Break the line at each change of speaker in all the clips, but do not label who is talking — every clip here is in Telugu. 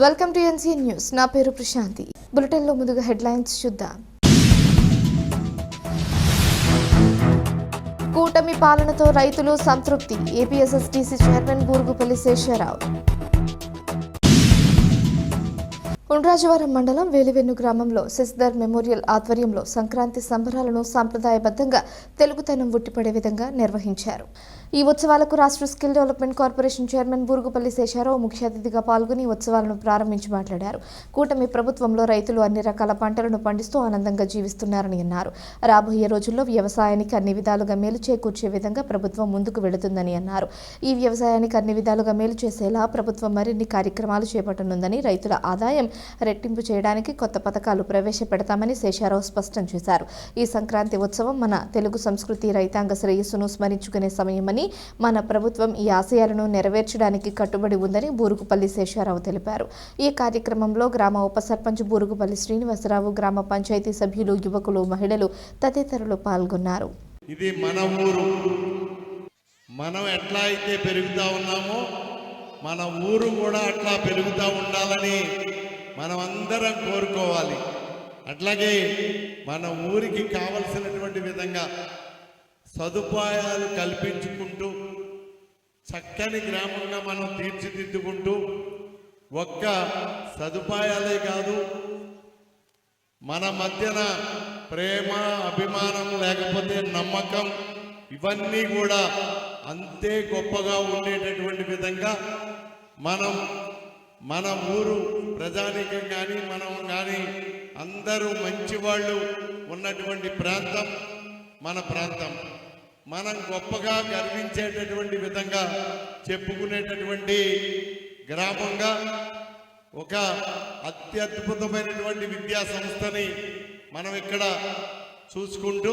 వెల్కమ్ టు ఎన్సీఎన్ న్యూస్ నా పేరు ప్రశాంతి. బులెటిన్లో ముందుగా హెడ్లైన్స్ చూద్దాం. కూటమి పాలనతో రైతులు సంతృప్తి. APSSTC chairman Burugupalli Sesharao. Undrajavaram మండలం వేలివెన్ను గ్రామంలో శశిధర్ మెమోరియల్ ఆధ్వర్యంలో సంక్రాంతి సంబరాలను సాంప్రదాయబద్ధంగా తెలుగుతనం ఉట్టిపడే విధంగా నిర్వహించారు. ఈ ఉత్సవాలకు రాష్ట్ర skill development corporation chairman Burugupalli Sesharao ముఖ్య అతిథిగా పాల్గొని ఉత్సవాలను ప్రారంభించి మాట్లాడారు. కూటమి ప్రభుత్వంలో రైతులు అన్ని రకాల పంటలను పండిస్తూ ఆనందంగా జీవిస్తున్నారని అన్నారు. రాబోయే రోజుల్లో వ్యవసాయానికి అన్ని విధాలుగా మేలు చేకూర్చే విధంగా ప్రభుత్వం ముందుకు వెళుతుందని అన్నారు. ఈ వ్యవసాయానికి అన్ని విధాలుగా మేలు చేసేలా ప్రభుత్వం మరిన్ని కార్యక్రమాలు చేపట్టనుందని రైతుల ఆదాయం రెట్టింపు చేయడానికి కొత్త పథకాలు ప్రవేశపెడతామని శేషారావు స్పష్టం చేశారు. ఈ సంక్రాంతి ఉత్సవం మన తెలుగు సంస్కృతి రైతాంగ శ్రేయస్సును స్మరించుకునే సమయమని మన ప్రభుత్వం ఈ ఆశయాలను నెరవేర్చడానికి కట్టుబడి ఉందని బూరుగుపల్లి శేషారావు తెలిపారు. ఈ కార్యక్రమంలో గ్రామ ఉప సర్పంచ్ బూరుగుపల్లి శ్రీనివాసరావు గ్రామ పంచాయతీ సభ్యులు యువకులు మహిళలు తదితరులు పాల్గొన్నారు.
ఇది మన ఊరు. మనం ఎట్లా అయితే పెరుగుతూ ఉన్నామో మన ఊరు కూడా అట్లా పెరుగుతూ ఉండాలని మనం అందరం కోరుకోవాలి. అట్లాగే మన ఊరికి కావలసినటువంటి విధంగా సదుపాయాలు కల్పించుకుంటూ చక్కని గ్రామంగా మనం తీర్చిదిద్దుకుంటూ ఒక్క సదుపాయాలే కాదు మన మధ్యన ప్రేమ అభిమానం లేకపోతే నమ్మకం ఇవన్నీ కూడా అంతే గొప్పగా ఉండేటటువంటి విధంగా మనం మన ఊరు ప్రజానీకం కానీ మనం కానీ అందరూ మంచి వాళ్ళు ఉన్నటువంటి ప్రాంతం మన ప్రాంతం. మనం గొప్పగా గర్వించేటటువంటి విధంగా చెప్పుకునేటటువంటి గ్రామంగా ఒక అత్యద్భుతమైనటువంటి విద్యా సంస్థని మనం ఇక్కడ చూసుకుంటూ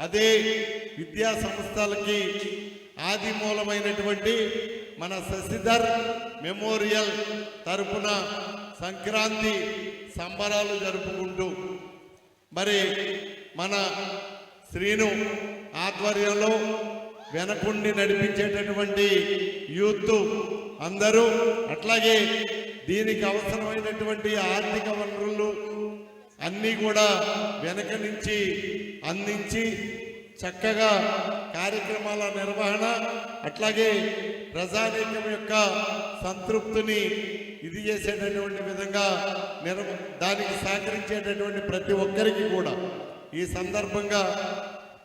అదే విద్యా సంస్థలకి ఆది మూలమైనటువంటి మన శశిధర్ మెమోరియల్ తరపున సంక్రాంతి సంబరాలు జరుపుకుంటూ మరి మన శ్రీను ఆధ్వర్యంలో వెనకుండి నడిపించేటటువంటి యూత్ అందరూ అట్లాగే దీనికి అవసరమైనటువంటి ఆర్థిక వనరులు అన్నీ కూడా వెనక నుంచి అందించి చక్కగా కార్యక్రమాల నిర్వహణ అట్లాగే ప్రజానీకం యొక్క సంతృప్తిని ఇది చేసేటటువంటి విధంగా నిర్వ దానికి సహకరించేటటువంటి ప్రతి ఒక్కరికి కూడా ఈ సందర్భంగా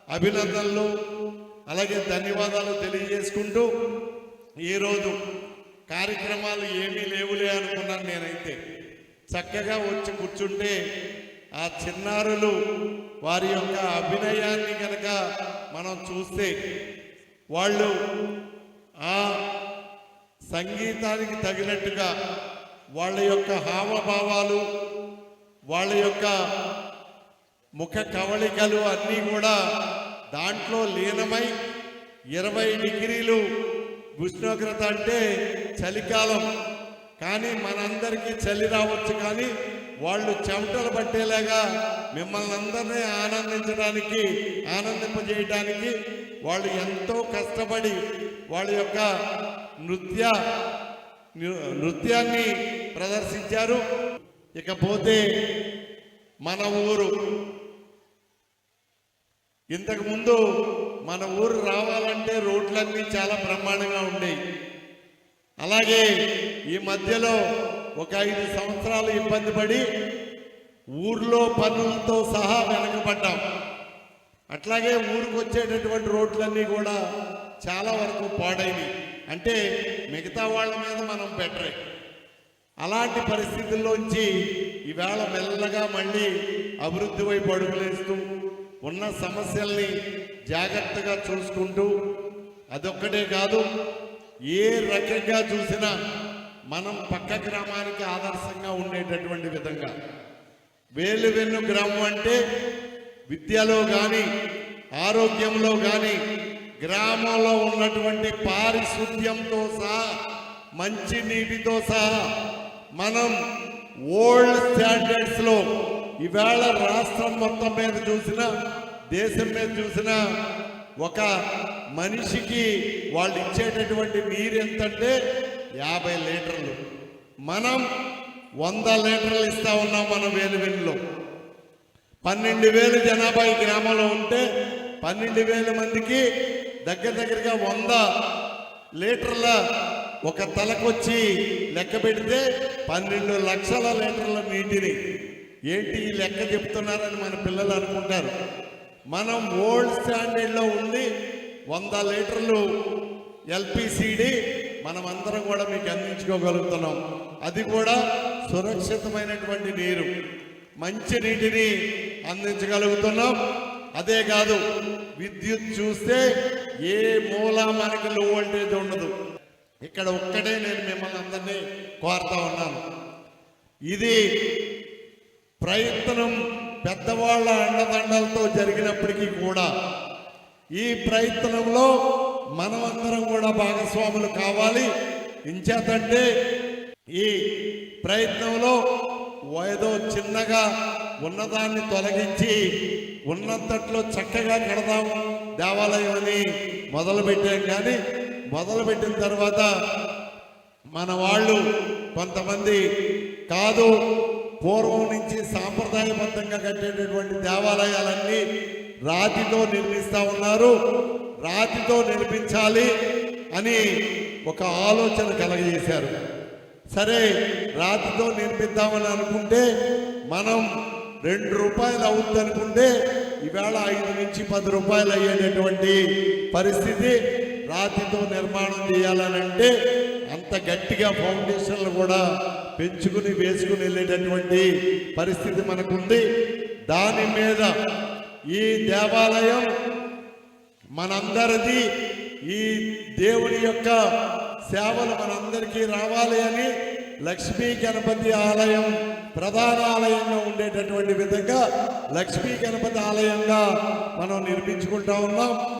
అభినందనలు. అలాగే ధన్యవాదాలు తెలియజేసుకుంటూ ఈరోజు కార్యక్రమాలు ఏమీ లేవులే అనుకున్నాను నేనైతే. చక్కగా వచ్చి కూర్చుంటే ఆ చిన్నారులు వారి యొక్క అభినయాన్ని కనుక మనం చూస్తే వాళ్ళు ఆ సంగీతానికి తగినట్టుగా వాళ్ళ యొక్క హావభావాలు వాళ్ళ యొక్క ముఖ కవళికలు అన్నీ కూడా దాంట్లో లీనమై ఇరవై డిగ్రీలు ఉష్ణోగ్రత అంటే చలికాలం. కానీ మనందరికీ చలి రావచ్చు కానీ వాళ్ళు చెమటలు పట్టేలాగా మిమ్మల్ని అందరినీ ఆనందించడానికి ఆనందింపజేయడానికి వాళ్ళు ఎంతో కష్టపడి వాళ్ళ యొక్క నృత్య నృత్యాన్ని ప్రదర్శించారు. ఇకపోతే మన ఊరు ఇంతకుముందు మన ఊరు రావాలంటే రోడ్లన్నీ చాలా బ్రహ్మాండంగా ఉండేవి. అలాగే ఈ మధ్యలో ఒక ఐదు సంవత్సరాలు ఇబ్బంది పడి ఊర్లో పనులతో సహా వెనకబడ్డాం. అట్లాగే ఊరికి వచ్చేటటువంటి రోడ్లన్నీ కూడా చాలా వరకు పాడైనవి. అంటే మిగతా వాళ్ళ మీద మనం బెటరే. అలాంటి పరిస్థితుల్లోంచి ఈవేళ మెల్లగా మళ్ళీ అభివృద్ధి వైపు అడుగులేస్తూ ఉన్న సమస్యల్ని జాగ్రత్తగా చూసుకుంటూ అదొక్కటే కాదు ఏ రకంగా చూసినా మనం పక్క గ్రామానికి ఆదర్శంగా ఉండేటటువంటి విధంగా. వేలు వెన్ను గ్రామం అంటే విద్యలో కానీ ఆరోగ్యంలో కానీ గ్రామంలో ఉన్నటువంటి పారిశుద్ధ్యంతో సహా మంచి నీటితో సహా మనం ఓల్డ్ స్టాండర్డ్స్లో లో ఈవేళ రాష్ట్రం మొత్తం మీద చూసిన దేశం మీద చూసిన ఒక మనిషికి వాళ్ళు ఇచ్చేటటువంటి నీరు ఎంతంటే యాభై లీటర్లు. మనం వంద లీటర్లు ఇస్తా ఉన్నాం మనం వేలువెన్నులో పన్నెండు వేలు జనాభా ఈ గ్రామంలో ఉంటే పన్నెండు వేల మందికి దగ్గర దగ్గరగా వంద లీటర్ల ఒక తలకొచ్చి లెక్క పెడితే పన్నెండు లక్షల లీటర్ల నీటిని. ఏంటి ఈ లెక్క చెప్తున్నారని మన పిల్లలు అనుకుంటారు. మనం ఓల్డ్ స్టాండర్డ్లో ఉండి వంద లీటర్లు ఎల్పిసిడి మనం అందరం కూడా మీకు అందించుకోగలుగుతున్నాం. అది కూడా సురక్షితమైనటువంటి నీరు. మంచి నీటిని అందించగలుగుతున్నాం. అదే కాదు విద్యుత్ చూస్తే ఏ మూల మనకి లో వోల్టేజ్ ఉండదు. ఇక్కడ ఒక్కటే నేను మిమ్మల్ని అందరినీ కోరుతా ఉన్నాను. ఇది ప్రయత్నం పెద్దవాళ్ళ అండదండలతో జరిగినప్పటికీ కూడా ఈ ప్రయత్నంలో మనమందరం కూడా భాగస్వాములు కావాలి. ఇంచేతంటే ఈ ప్రయత్నంలో ఏదో చిన్నగా ఉన్నదాన్ని తొలగించి ఉన్నంతట్లో చక్కగా కడదాం దేవాలయం అని మొదలుపెట్టాం కానీ మొదలుపెట్టిన తర్వాత మన వాళ్ళు కొంతమంది కాదు పూర్వం నుంచి సాంప్రదాయబద్ధంగా కట్టేటటువంటి దేవాలయాలన్నీ రాతితో నిర్మిస్తా ఉన్నారు. రాతితో నిర్మించాలి అని ఒక ఆలోచన కలగజేశారు. సరే రాతితో నిర్మిద్దామని అనుకుంటే మనం రెండు రూపాయలు అవుద్ది అనుకుంటే ఈవేళ ఐదు నుంచి పది రూపాయలు అయ్యేటటువంటి పరిస్థితి రాతితో నిర్మాణం చేయాలని అంటే అంత గట్టిగా ఫౌండేషన్లు కూడా పెంచుకుని వేసుకుని వెళ్ళేటటువంటి పరిస్థితి మనకుంది. దాని మీద ఈ దేవాలయం మనందరిది ఈ దేవుని యొక్క సేవలు మనందరికీ రావాలి అని లక్ష్మీ గణపతి ఆలయం ప్రధాన ఆలయంగా ఉండేటటువంటి విధంగా లక్ష్మీ గణపతి ఆలయంగా మనం నిర్మించుకుంటా ఉన్నాం.